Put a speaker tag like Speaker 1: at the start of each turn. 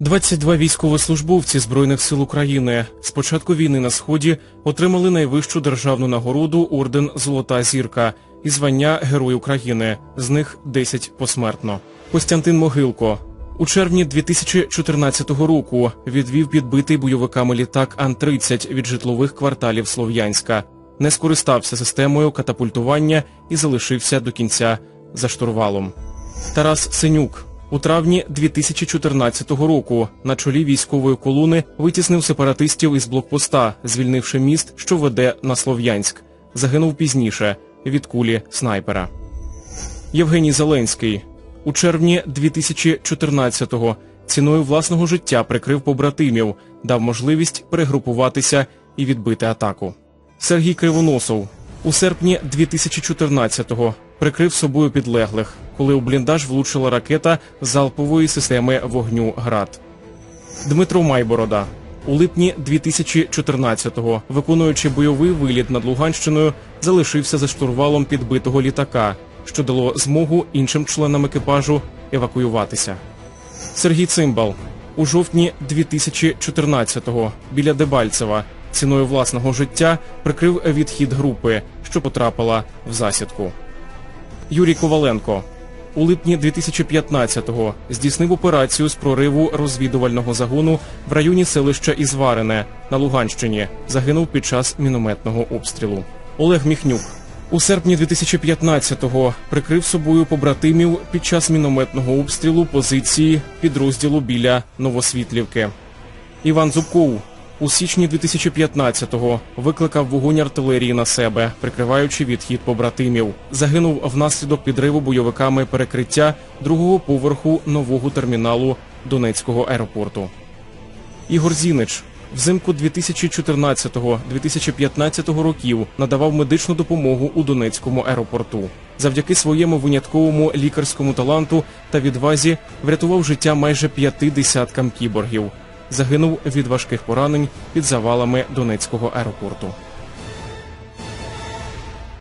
Speaker 1: 22 військовослужбовці Збройних сил України з початку війни на Сході отримали найвищу державну нагороду орден Золота зірка і звання Герой України, з них 10 посмертно. Костянтин Могилко у червні 2014 року відвів підбитий бойовиками літак Ан-30 від житлових кварталів Слов'янська, не скористався системою катапультування і залишився до кінця за штурвалом. Тарас Синюк у травні 2014 року на чолі військової колони витіснив сепаратистів із блокпоста, звільнивши міст, що веде на Слов'янськ. Загинув пізніше від кулі снайпера. Євгеній Зеленський у червні 2014-го ціною власного життя прикрив побратимів, дав можливість перегрупуватися і відбити атаку. Сергій Кривоносов у серпні 2014-го прикрив собою підлеглих, коли у бліндаж влучила ракета залпової системи вогню ГРАД. Дмитро Майборода у липні 2014-го, виконуючи бойовий виліт над Луганщиною, залишився за штурвалом підбитого літака, що дало змогу іншим членам екіпажу евакуюватися. Сергій Цимбал у жовтні 2014-го біля Дебальцева ціною власного життя прикрив відхід групи, що потрапила в засідку. Юрій Коваленко у липні 2015-го здійснив операцію з прориву розвідувального загону в районі селища Ізварине на Луганщині. Загинув під час мінометного обстрілу. Олег Міхнюк у серпні 2015-го прикрив собою побратимів під час мінометного обстрілу позиції підрозділу біля Новосвітлівки. Іван Зубков у січні 2015-го викликав вогонь артилерії на себе, прикриваючи відхід побратимів. Загинув внаслідок підриву бойовиками перекриття другого поверху нового терміналу Донецького аеропорту. Ігор Зінич взимку 2014-2015 років надавав медичну допомогу у Донецькому аеропорту. Завдяки своєму винятковому лікарському таланту та відвазі врятував життя майже п'яти десяткам кіборгів. Загинув від важких поранень під завалами Донецького аеропорту.